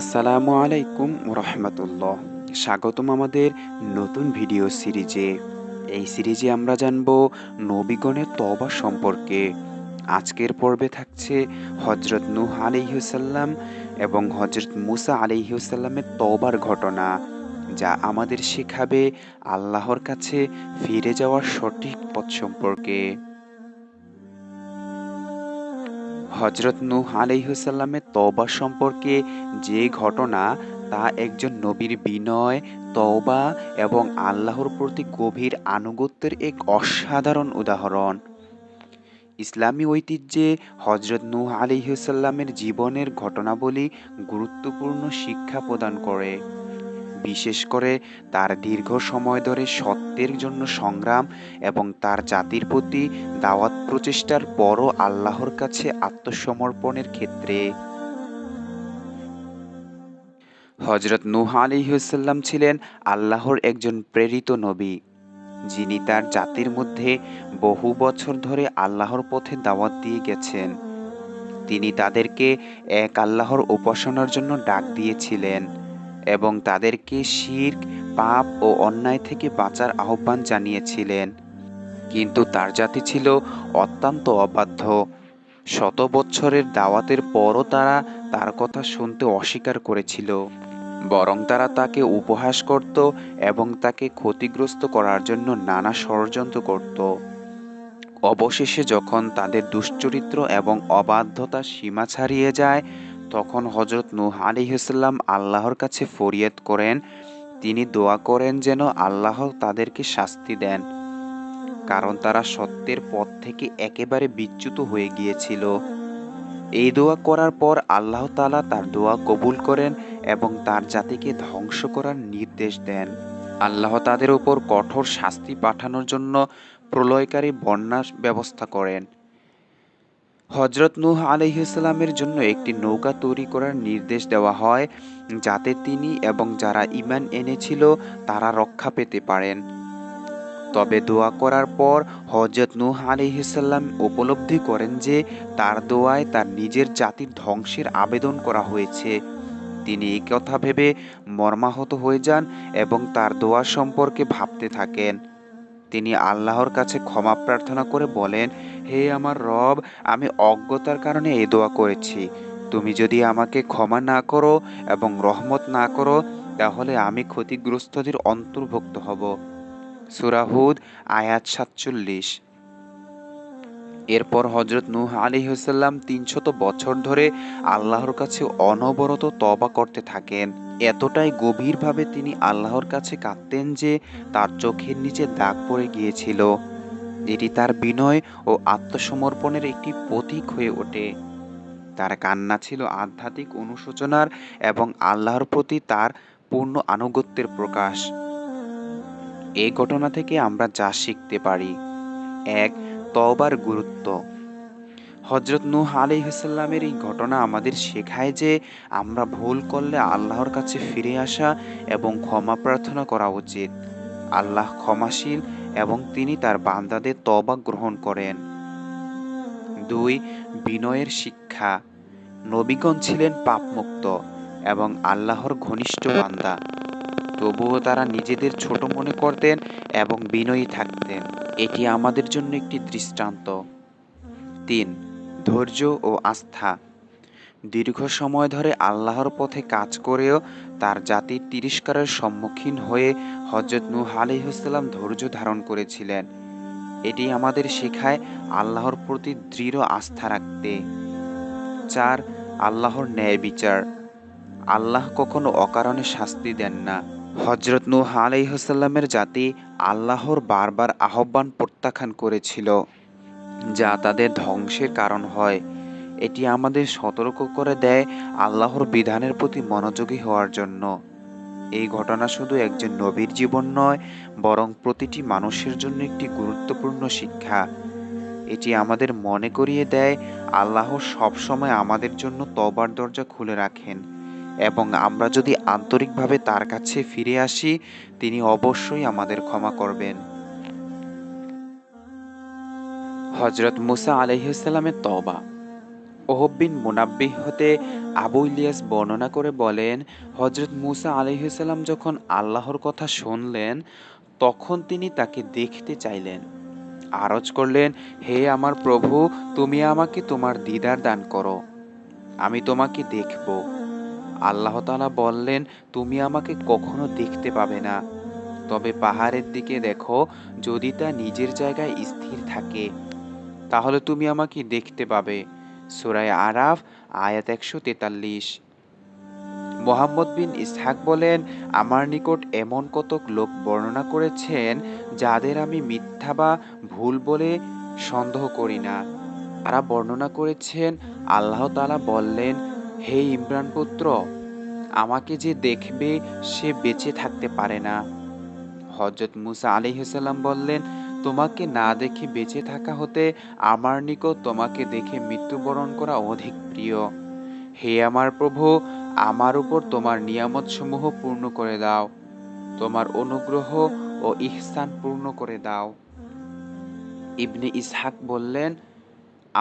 আসসালামু আলাইকুম রহমতুল্লাহ স্বাগতম আমাদের নতুন ভিডিও সিরিজে। এই সিরিজে আমরা জানব নবীগণের তবা সম্পর্কে। আজকের পর্বে থাকছে হজরত নূহ আলিহাসাল্লাম এবং হজরত মুসা আলিহাসাল্লামের তবার ঘটনা, যা আমাদের শেখাবে আল্লাহর কাছে ফিরে যাওয়ার সঠিক পথ সম্পর্কে। হজরত নূহ আলাইহুসাল্লামের তওবা সম্পর্কে যে ঘটনা, তা একজন নবীর বিনয়, তওবা এবং আল্লাহর প্রতি গভীর আনুগত্যের এক অসাধারণ উদাহরণ। ইসলামী ঐতিহ্যে হজরত নূহ আলিহাসাল্লামের জীবনের ঘটনাবলী গুরুত্বপূর্ণ শিক্ষা প্রদান করে। বিশেষ করে তার দীর্ঘ সময় ধরে সত্যের জন্য সংগ্রাম এবং তার জাতির প্রতি দাওয়াত প্রচেষ্টার পরও আল্লাহর কাছে আত্মসমর্পণের ক্ষেত্রে। হজরত নুহ আলিহাল্লাম ছিলেন আল্লাহর একজন প্রেরিত নবী, যিনি তার জাতির মধ্যে বহু বছর ধরে আল্লাহর পথে দাওয়াত দিয়ে গেছেন। তিনি তাদেরকে এক আল্লাহর উপাসনার জন্য ডাক দিয়েছিলেন। এবং তাদেরকে শির পাপ ও অন্যায় থেকে বাঁচার আহ্বান জানিয়েছিলেন। কিন্তু তার জাতি ছিল অত্যন্ত অবাধ্য। শত বৎসরের দাওয়াতের পরও তারা তার কথা শুনতে অস্বীকার করেছিল। বরং তারা তাকে উপহাস করত এবং তাকে ক্ষতিগ্রস্ত করার জন্য নানা ষড়যন্ত্র করত। অবশেষে যখন তাদের দুশ্চরিত্র এবং অবাধ্যতা সীমা ছাড়িয়ে যায় তখন হজরত নূহ আলিহাল্লাম আল্লাহর কাছে ফরিয়াদ করেন। তিনি দোয়া করেন যেন আল্লাহ তাদেরকে শাস্তি দেন, কারণ তারা সত্যের পথ থেকে একেবারে বিচ্যুত হয়ে গিয়েছিল। এই দোয়া করার পর আল্লাহ তালা তার দোয়া কবুল করেন এবং তার জাতিকে ধ্বংস করার নির্দেশ দেন। আল্লাহ তাদের উপর কঠোর শাস্তি পাঠানোর জন্য প্রলয়কারী বন্যার ব্যবস্থা করেন। হজরত নূহ আলহিসাল্লামের জন্য একটি নৌকা তৈরি করার নির্দেশ দেওয়া হয়, যাতে তিনি এবং যারা ইমান এনেছিল তারা রক্ষা পেতে পারেন। তবে দোয়া করার পর হজরত নূহ আলিহিসাল্লাম উপলব্ধি করেন যে তার দোয়ায় তার নিজের জাতির ধ্বংসের আবেদন করা হয়েছে। তিনি এই কথা ভেবে মর্মাহত হয়ে যান এবং তার দোয়া সম্পর্কে ভাবতে থাকেন। তিনি আল্লাহর কাছে ক্ষমা প্রার্থনা করে বলেন, হে আমার রব, আমি অজ্ঞতার কারণে এ দোয়া করেছি। তুমি যদি আমাকে ক্ষমা না করো এবং রহমত না করো, তাহলে আমি ক্ষতিগ্রস্তদের অন্তর্ভুক্ত হব। সুরাহুদ আয়াত সাতচল্লিশ। এরপর হজরত নূহ আলী হুসাল্লাম তিনশত বছর ধরে আল্লাহর কাছে অনবরত তবা করতে থাকেন। এতটাই গভীরভাবে তিনি আল্লাহর কাছে কাঁদতেন যে তার চোখের নিচে দাগ পড়ে গিয়েছিল। এটি তার বিনয় ও আত্মসমর্পণের একটি প্রতীক হয়ে ওঠে। তার কান্না ছিল আধ্যাত্মিক অনুশোচনার এবং আল্লাহর প্রতি তার পূর্ণ আনুগত্যের প্রকাশ। এই ঘটনা থেকে আমরা যা শিখতে পারি। এক তওবার গুরুত্ব। হজরত নূহ আলিহাসাল্লামের এই ঘটনা আমাদের শেখায় যে আমরা ভুল করলে আল্লাহর কাছে ফিরে আসা এবং ক্ষমা প্রার্থনা করা উচিত। আল্লাহ ক্ষমাশীল এবং তিনি তার বান্দাদের তবা গ্রহণ করেন। দুই, বিনয়ের শিক্ষা। নবীগণ ছিলেন পাপমুক্ত এবং আল্লাহর ঘনিষ্ঠ বান্দা। তবুও তারা নিজেদের ছোট মনে করতেন এবং বিনয়ী থাকতেন। এটি আমাদের জন্য একটি দৃষ্টান্ত। তিন, ধৈর্য ও আস্থা। দীর্ঘ সময় ধরে আল্লাহর পথে কাজ করেও তার জাতির তিরস্কারের সম্মুখীন হয়ে হজরত নূহ আলিহাস্লাম ধৈর্য ধারণ করেছিলেন। এটি আমাদের শেখায় আল্লাহর প্রতি দৃঢ় আস্থা রাখতে। চার, আল্লাহর ন্যায় বিচার। আল্লাহ কখনো অকারণে শাস্তি দেন না। হজরত নূহ আলাইহসাল্লামের জাতি আল্লাহর বারবার আহ্বান প্রত্যাখ্যান করেছিল, যা তাদের ধ্বংসের কারণ হয়। এটি আমাদের সতর্ক করে দেয় আল্লাহর বিধানের প্রতি মনোযোগী হওয়ার জন্য। এই ঘটনা শুধু একজন নবীর জীবন নয়, বরং প্রতিটি মানুষের জন্য একটি গুরুত্বপূর্ণ শিক্ষা। এটি আমাদের মনে করিয়ে দেয়, আল্লাহ সবসময় আমাদের জন্য তবার দরজা খুলে রাখেন। এবং আমরা যদি আন্তরিকভাবে তার কাছে ফিরে আসি, তিনি অবশ্যই আমাদের ক্ষমা করবেন। হজরত মুসা আলহিসাল্লামের তবা ওহব বিন মুনাব্বিহ হতে আবু ইলিয়াস বর্ণনা করে বলেন হজরত মুসা আলহিসাল্লাম যখন আল্লাহর কথা শুনলেন, তখন তিনি তাকে দেখতে চাইলেন। আরজ করলেন, হে আমার প্রভু, তুমি আমাকে তোমার দিদার দান করো। আমি তোমাকে দেখব। আল্লাহ তালা বললেন, তুমি আমাকে কখনো দেখতে পাবে না। তবে পাহাড়ের দিকে দেখো, যদি তা নিজের জায়গায় স্থির থাকে, তাহলে তুমি আমাকে দেখতে পাবে। সুরায় আরাফ, আয়াত একশো তেতাল্লিশ। মোহাম্মদ বিন ইসহাক বলেন, আমার নিকট এমন কতক লোক বর্ণনা করেছেন, যাদের আমি মিথ্যা বা ভুল বলে সন্দেহ করি না। তারা বর্ণনা করেছেন, আল্লাহ তালা বললেন হে ইমরান পুত্র, আমাকে যে দেখবে সে বেঁচে থাকতে পারে না। হজরত মুসা আলিহাল্লাম বললেন, তোমাকে না দেখে বেঁচে থাকা হতে আমার নিকট তোমাকে দেখে মৃত্যুবরণ করা অধিক প্রিয়। হে আমার প্রভু, আমার উপর তোমার নিয়ামত সমূহ পূর্ণ করে দাও। তোমার অনুগ্রহ ও ইহসান পূর্ণ করে দাও। ইবনে ইসহাক বললেন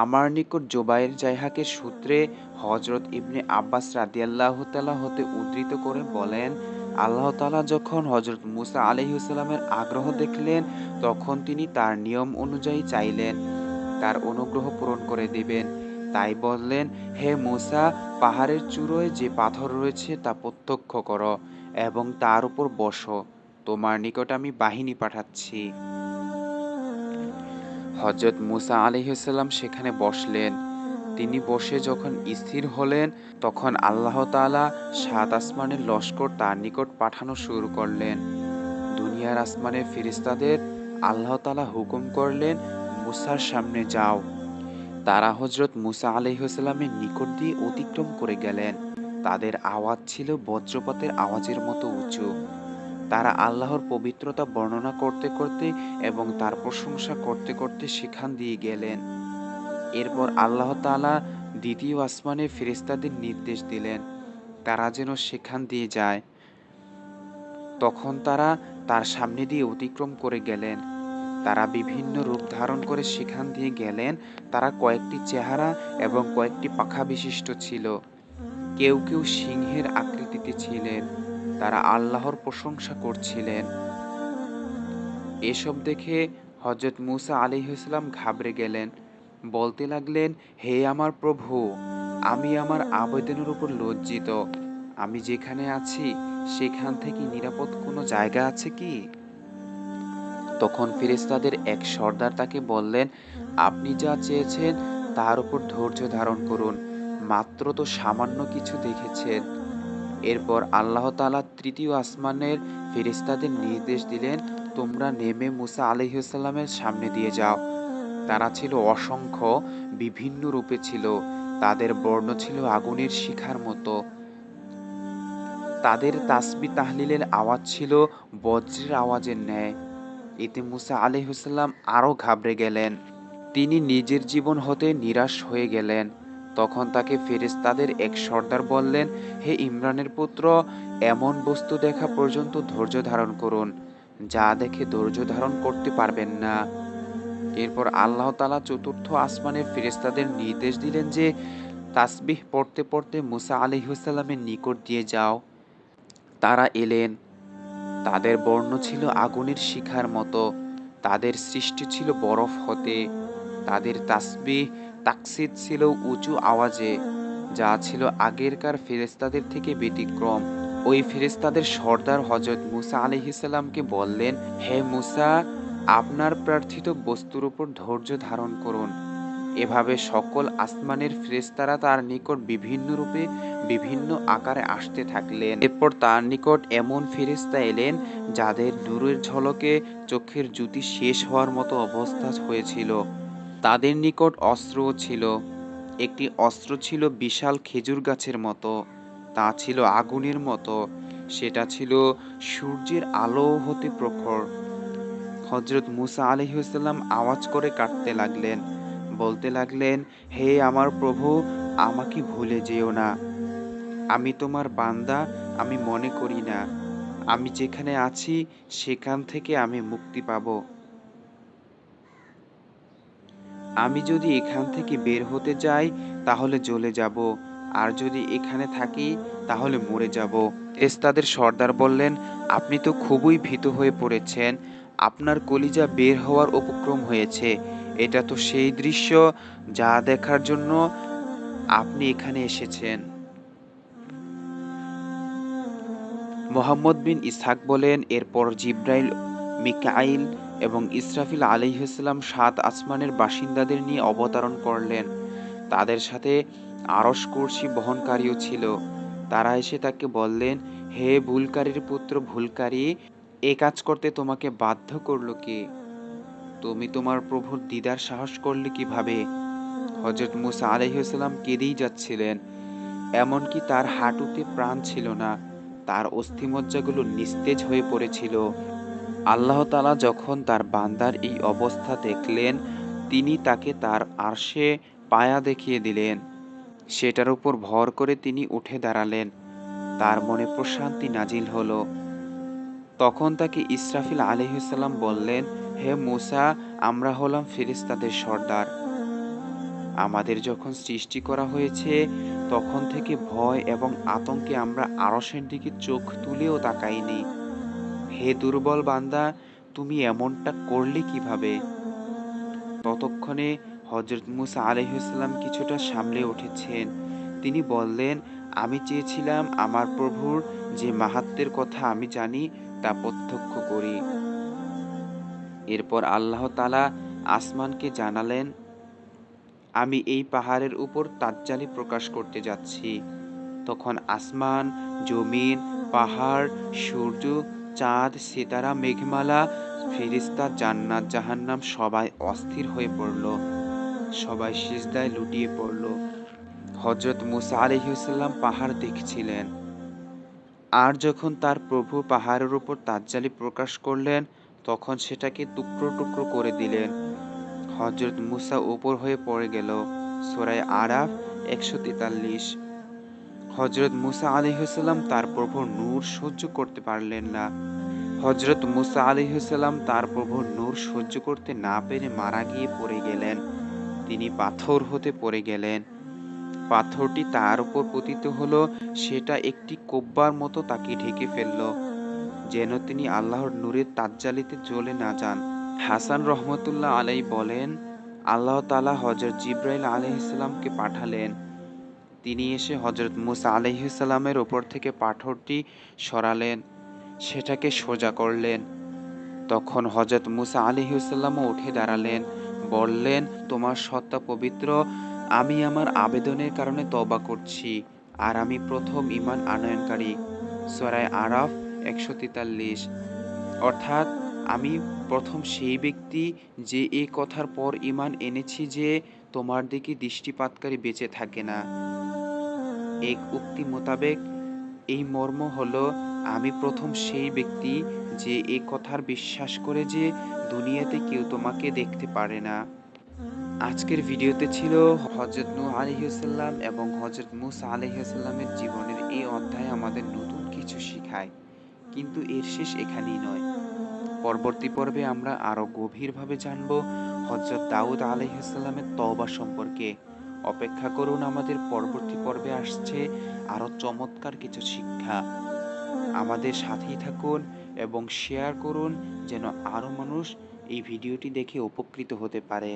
আমার নিকট জোবাইর জাইহাকের সূত্রে হজরত ইবনে আব্বাস রাদিয়াল্লাহ তালা হতে উদ্ধৃত করে বলেন, আল্লাহ তালা যখন হজরত মুসা আলহিউসালামের আগ্রহ দেখলেন, তখন তিনি তার নিয়ম অনুযায়ী চাইলেন, তার অনুগ্রহ পূরণ করে দিবেন। তাই বললেন, হে মুসা, পাহাড়ের চূড়োয় যে পাথর রয়েছে তা প্রত্যক্ষ করো এবং তার উপর বসো, তোমার নিকট আমি বাহিনী পাঠাচ্ছি। হজরত মুসা আলহিসাল্লাম সেখানে বসলেন। তিনি বসে যখন স্থির হলেন, তখন আল্লাহ তালা সাত আসমানের লস্কর তার নিকট পাঠানো শুরু করলেন। দুনিয়ার আসমানের ফিরিস্তাদের আল্লাহ তালা হুকুম করলেন, মুসার সামনে যাও। তারা হজরত মুসা আলহিহাস্লামের নিকট দিয়ে অতিক্রম করে গেলেন। তাদের আওয়াজ ছিল বজ্রপাতের আওয়াজের মতো উঁচু। তারা আল্লাহর পবিত্রতা বর্ণনা করতে করতে এবং তার প্রশংসা করতে করতে সেখান দিয়ে গেলেন। এরপর আল্লাহ তালা দ্বিতীয় আসমানে ফেরেস্তাদের নির্দেশ দিলেন, তারা যেন সেখান দিয়ে যায়। তখন তারা তার সামনে দিয়ে অতিক্রম করে গেলেন। তারা বিভিন্ন রূপ ধারণ করে সেখান দিয়ে গেলেন। তারা কয়েকটি চেহারা এবং কয়েকটি পাখা বিশিষ্ট ছিল। কেউ কেউ সিংহের আকৃতিতে ছিলেন। তারা আল্লাহর প্রশংসা করছিলেন। এসব দেখে হজরত মুসা আলিহাস্লাম ঘাবড়ে গেলেন। বলতে লাগলেন, হে আমার প্রভু, আমি আমার আবেদনের উপর লজ্জিত। আমি যেখানে আছি, সেখান থেকে নিরাপদ কোনো জায়গা আছে কি? তখন ফিরেস্তাদের এক সর্দার তাকে বললেন, আপনি যা চেয়েছেন, তার উপর ধৈর্য ধারণ করুন। মাত্র তো সামান্য কিছু দেখেছেন। এরপর আল্লাহ তালা তৃতীয় আসমানের ফেরিস্তাদের নির্দেশ দিলেন, তোমরা নেমে মুসা আলহিসাল্লামের সামনে দিয়ে যাও। তারা ছিল অসংখ্য, বিভিন্ন রূপে ছিল। তাদের বর্ণ ছিল আগুনের শিখার মতো। তাদের তাসবি তাহলিলের আওয়াজ ছিল বজ্রের আওয়াজের ন্যায়। এতে মুসা আলহিসাল্লাম আরও ঘাবড়ে গেলেন। তিনি নিজের জীবন হতে নিরাশ হয়ে গেলেন। তখন তাকে ফেরেস্তাদের এক সর্দার বললেন, হে ইমরানের পুত্র, এমন বস্তু দেখা পর্যন্ত ধৈর্য ধারণ করুন, যা দেখে ধৈর্য ধারণ করতে পারবেন না। এরপর আল্লাহ তালা চতুর্থ আসমানের ফেরেস্তাদের নির্দেশ দিলেন যে, তাসবিহ পড়তে পড়তে মুসা আলিহাস্লামের নিকট দিয়ে যাও। তারা এলেন। তাদের বর্ণ ছিল আগুনের শিখার মতো, তাদের সৃষ্টি ছিল বরফ হতে। তাদের তাসবিহ তাকসিদ ছিল উঁচু আওয়াজে, যা ছিল আগেরকার ফেরেস্তাদের থেকে ব্যতিক্রম। ওই ফেরেস্তাদের সর্দার হজরত মুসা আলহিসাল্লামকে বললেন, হে মুসা, আপনার প্রার্থিত বস্তুর উপর ধৈর্য ধারণ করুন। এভাবে সকল আসমানের ফেরেস্তারা তার নিকট বিভিন্ন রূপে, বিভিন্ন আকারে আসতে থাকলেন। এরপর তার নিকট এমন ফেরেস্তা এলেন, যাদের দূরের ঝলকে চোখের জ্যোতি শেষ হওয়ার মতো অবস্থা হয়েছিল। তাদের নিকট অস্ত্রও ছিল। একটি অস্ত্র ছিল বিশাল খেজুর গাছের মতো। তা ছিল আগুনের মতো। সেটা ছিল সূর্যের আলো হতে প্রখর। হজরত মুসা আলহিউসাল্লাম আওয়াজ করে কাটতে লাগলেন। বলতে লাগলেন, হে আমার প্রভু, আমাকে ভুলে যেও না। আমি তোমার বান্দা, আমি মনে করি না। আমি যেখানে আছি, সেখান থেকে আমি মুক্তি পাব। আমি যদি এখান থেকে বের হতে যাই, তাহলে জ্বলে যাব। আর যদি এখানে থাকি, তাহলে মরে যাব। এস্তাদের সর্দার বললেন, আপনি তো খুবই ভীত হয়ে পড়েছেন। আপনার কলিজা বের হওয়ার উপক্রম হয়েছে। এটা তো সেই দৃশ্য যা দেখার জন্য আপনি এখানে এসেছেন। মোহাম্মদ বিন ইসহাক বলেন, এরপর জিব্রাইল, মিকাইল এবং ইসরাফিল আলিহাস্লাম সাত আসমানের বাসিন্দাদের নিয়ে অবতরণ করলেন। তাদের সাথে আরস কুরসি বহনকারীও ছিল। তারা এসে তাকে বললেন, হে ভুলকারীর পুত্র, ভুলকারী, এ কাজ করতে তোমাকে বাধ্য করল কে? তুমি তোমার প্রভুর দিদার সাহস করলে কীভাবে? হজরত মুসা আলহিহাস্লাম কেঁদেই যাচ্ছিলেন। এমনকি তার হাঁটুতে প্রাণ ছিল না। তার অস্থিমজ্জাগুলো নিস্তেজ হয়ে পড়েছিল। আল্লাহ তালা যখন তার বান্দার এই অবস্থা দেখলেন, তিনি তাকে তার আরশে পায়া দেখিয়ে দিলেন। সেটার উপর ভর করে তিনি উঠে দাঁড়ালেন। তার মনে প্রশান্তি নাজিল হলো। তখন তাকে ইসরাফিল আলহিসাল্লাম বললেন, হে মুসা, আমরা হলাম ফেরিস্তাদের সর্দার। আমাদের যখন সৃষ্টি করা হয়েছে, তখন থেকে ভয় এবং আতঙ্কে আমরা আরসের দিকে চোখ তুলেও তাকাইনি। হে দুর্বল বান্দা, তুমি এমনটা করলে কীভাবে? ততক্ষণে হজরত মুসা আলহিসাল্লাম কিছুটা সামলে উঠেছেন। তিনি বললেন, আমি চেয়েছিলাম আমার প্রভুর যে মাহাত্মের কথা আমি জানি, তা প্রত্যক্ষ করি। এরপর আল্লাহ তালা আসমানকে জানালেন, আমি এই পাহাড়ের উপর তাজ্জালি প্রকাশ করতে যাচ্ছি। তখন আসমান, জমিন, পাহাড়, সূর্য চাঁদ, সিতারা, মেঘমালা, ফিরিস্তা, জান্নাত, জাহান্নাম সবাই অস্থির হয়ে পড়ল। সবাই সিজদায় লুটিয়ে পড়ল। হজরত মুসা আলহিউসাল্লাম পাহাড় দেখছিলেন। আর যখন তার প্রভু পাহাড়ের উপর তাজ্জালি প্রকাশ করলেন, তখন সেটাকে টুকরো টুকরো করে দিলেন। হজরত মুসা উপর হয়ে পড়ে গেল। সোরায় আরাফ একশো তেতাল্লিশ। হজরত মুসা আলিহাল্লাম তার প্রভুর নূর সহ্য করতে পারলেন না। হজরত মুসা আলিহাল্লাম তার প্রভুর নূর সহ্য করতে না পেরে মারা গিয়ে পড়ে গেলেন। তিনি পাথর হতে পড়ে গেলেন। পাথরটি তার উপর পতিত হলো, সেটা একটি কোব্বার মতো তাকে ঢেকে ফেলল। যেন তিনি আল্লাহর নূরের তাজ্জালিতে জ্বলে না যান। হাসান রহমতুল্লাহ আলাই বলেন, আল্লাহ তালা হজরত জিব্রাইল আলহিসাল্লামকে পাঠালেন। তিনি এসে হজরত মুসা আলহিসাল্লামের ওপর থেকে পাথরটি সরালেন, সেটাকে সোজা করলেন। তখন হজরত মুসা আলহিউসাল্লামও উঠে দাঁড়ালেন, বললেন, তোমার সত্তা পবিত্র, আমি আমার আবেদনের কারণে তবা করছি, আর আমি প্রথম ইমান আনয়নকারী। সরাই আরাফ একশো তেতাল্লিশ। অর্থাৎ আমি প্রথম সেই ব্যক্তি যে এই কথার পর ইমান এনেছি যে তোমার দিকে দৃষ্টিপাতকারী বেঁচে থাকে না। এক উক্তি মোতাবেক, এই মর্ম হলো, আমি প্রথম সেই ব্যক্তি যে এই কথার বিশ্বাস করে যে দুনিয়াতে কেউ তোমাকে দেখতে পারে না। আজকের ভিডিওতে ছিল হজরত নূ আলহিউসাল্লাম এবং হজরত মুসা আলহিউসাল্লামের জীবনের এই অধ্যায় আমাদের নতুন কিছু শিখায়। কিন্তু এর শেষ এখানেই নয়। পরবর্তী পর্বে আমরা আরও গভীরভাবে জানব হজরত দাউদ আলহিসাল্লামের তওবা সম্পর্কে। অপেক্ষা করুন, আমাদের পরবর্তী পর্বে আসছে আরও চমৎকার কিছু শিক্ষা। আমাদের সাথেই থাকুন এবং শেয়ার করুন যেন আরও মানুষ এই ভিডিওটি দেখে উপকৃত হতে পারে।